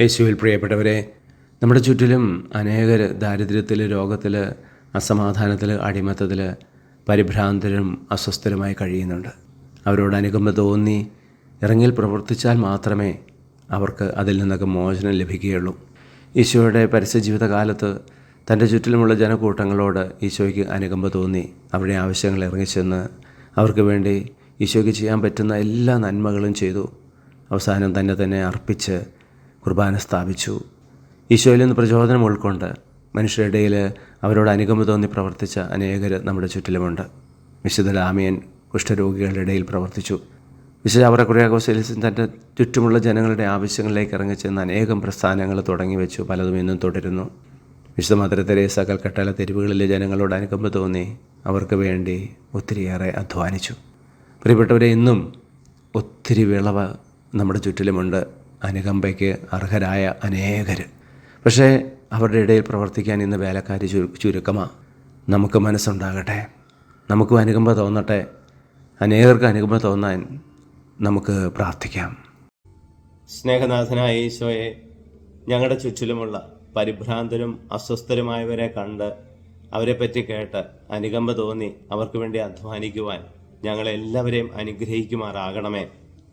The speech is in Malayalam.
യേശുവിൽ പ്രിയപ്പെട്ടവരെ നമ്മുടെ ചുറ്റിലും അനേകർ ദാരിദ്ര്യത്തിൽ രോഗത്തിൽ അസമാധാനത്തിൽ അടിമത്തത്തിൽ പരിഭ്രാന്തരും അസ്വസ്ഥരുമായി കഴിയുന്നുണ്ട്. അവരോട് അനുകമ്പ തോന്നി ഇറങ്ങിൽ പ്രവർത്തിച്ചാൽ മാത്രമേ അവർക്ക് അതിൽ നിന്നൊക്കെ മോചനം ലഭിക്കുകയുള്ളൂ. ഈശോയുടെ പരസ്യജീവിതകാലത്ത് തന്റെ ചുറ്റിലുമുള്ള ജനക്കൂട്ടങ്ങളോട് ഈശോയ്ക്ക് അനുകമ്പ തോന്നി അവരുടെ ആവശ്യങ്ങൾ ഇറങ്ങിച്ചെന്ന് അവർക്ക് വേണ്ടി ഈശോയ്ക്ക് ചെയ്യാൻ പറ്റുന്ന എല്ലാ നന്മകളും ചെയ്തു. അവസാനം തന്നെ തന്നെ അർപ്പിച്ച് കുർബാന സ്ഥാപിച്ചു. ഈശോയിൽ നിന്ന് പ്രചോദനം ഉൾക്കൊണ്ട് മനുഷ്യരുടെ ഇടയിൽ അവരോട് അനുഗമ തോന്നി പ്രവർത്തിച്ച അനേകർ നമ്മുടെ ചുറ്റിലുമുണ്ട്. വിശുദ്ധ ലാമിയൻ കുഷ്ഠരോഗികളുടെ ഇടയിൽ പ്രവർത്തിച്ചു. വിശുദ്ധ അവരെ കുറിയാഘോഷലിസൻ തന്റെ ചുറ്റുമുള്ള ജനങ്ങളുടെ ആവശ്യങ്ങളിലേക്ക് ഇറങ്ങിച്ചെന്ന് അനേകം പ്രസ്ഥാനങ്ങൾ തുടങ്ങി വെച്ചു. പലതും ഇന്നും തുടരുന്നു. വിശുദ്ധ മദർ തെരേസ തെരുവുകളിലെ ജനങ്ങളോട് അനുകമ്പ തോന്നി അവർക്ക് വേണ്ടി ഒത്തിരിയേറെ അധ്വാനിച്ചു. പ്രിയപ്പെട്ടവരെ ഇന്നും ഒത്തിരി വിളവ് നമ്മുടെ ചുറ്റിലുമുണ്ട്. അനുകമ്പയ്ക്ക് അർഹരായ അനേകർ പക്ഷേ അവരുടെ ഇടയിൽ പ്രവർത്തിക്കാൻ ഇന്ന് വേലക്കാരി ചുരു ചുരുക്കമാണ് നമുക്ക് മനസ്സുണ്ടാകട്ടെ. നമുക്കും അനുകമ്പ തോന്നട്ടെ. അനേകർക്ക് അനുകമ്പ തോന്നാൻ നമുക്ക് പ്രാർത്ഥിക്കാം. സ്നേഹനാഥനായ ഈശോയെ ഞങ്ങളുടെ ചുറ്റിലുമുള്ള പരിഭ്രാന്തരും അസ്വസ്ഥരുമായവരെ കണ്ട് അവരെപ്പറ്റി കേട്ട് അനുകമ്പ തോന്നി അവർക്ക് വേണ്ടി അധ്വാനിക്കുവാൻ ഞങ്ങളെല്ലാവരെയും അനുഗ്രഹിക്കുമാറാകണമേ.